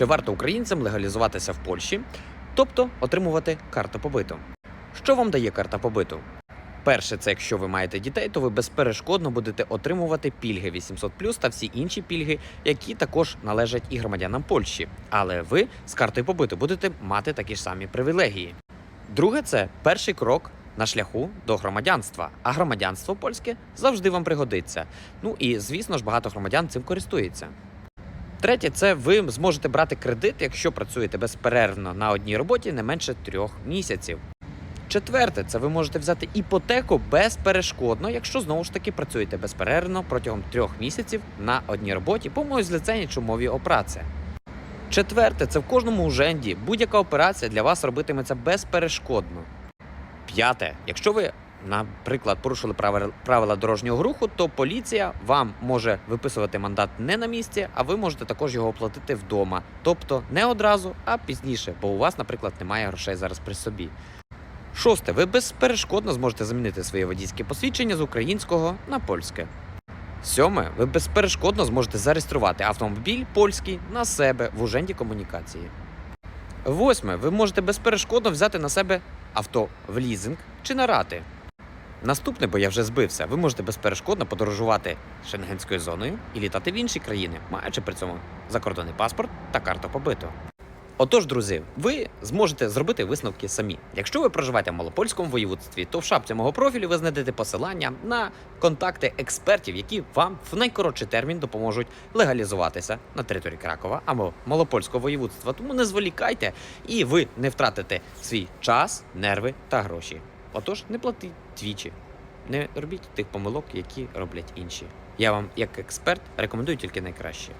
Чи варто українцям легалізуватися в Польщі, тобто отримувати карту побиту? Що вам дає карта побиту? Перше, це якщо ви маєте дітей, то ви безперешкодно будете отримувати пільги 800 та всі інші пільги, які також належать і громадянам Польщі. Але ви з картою побиту будете мати такі ж самі привілегії. Друге, це перший крок на шляху до громадянства. А громадянство польське завжди вам пригодиться. Ну і звісно ж, багато громадян цим користується. Третє, це ви зможете брати кредит, якщо працюєте безперервно на одній роботі не менше трьох місяців. Четверте, це ви можете взяти іпотеку безперешкодно, якщо знову ж таки працюєте безперервно протягом трьох місяців на одній роботі по моїй злиценні чи мові о праці. Четверте, це в кожному уженді будь-яка операція для вас робитиметься безперешкодно. П'яте, якщо ви, наприклад, порушили правила, дорожнього руху, то поліція вам може виписувати мандат не на місці, а ви можете також його оплатити вдома. Тобто не одразу, а пізніше, бо у вас, наприклад, немає грошей зараз при собі. Шосте, ви безперешкодно зможете замінити своє водійське посвідчення з українського на польське. Сьоме, ви безперешкодно зможете зареєструвати автомобіль польський на себе в уженді комунікації. Восьме, ви можете безперешкодно взяти на себе авто в лізинг чи на рати. Наступне, бо я вже збився, ви можете безперешкодно подорожувати шенгенською зоною і літати в інші країни, маючи при цьому закордонний паспорт та карту побиту. Отож, друзі, ви зможете зробити висновки самі. Якщо ви проживаєте в малопольському воєводстві, то в шапці мого профілю ви знайдете посилання на контакти експертів, які вам в найкоротший термін допоможуть легалізуватися на території Кракова або малопольського воєводства. Тому не зволікайте і ви не втратите свій час, нерви та гроші. Отож, не платіть двічі. Не робіть тих помилок, які роблять інші. Я вам, як експерт, рекомендую тільки найкраще.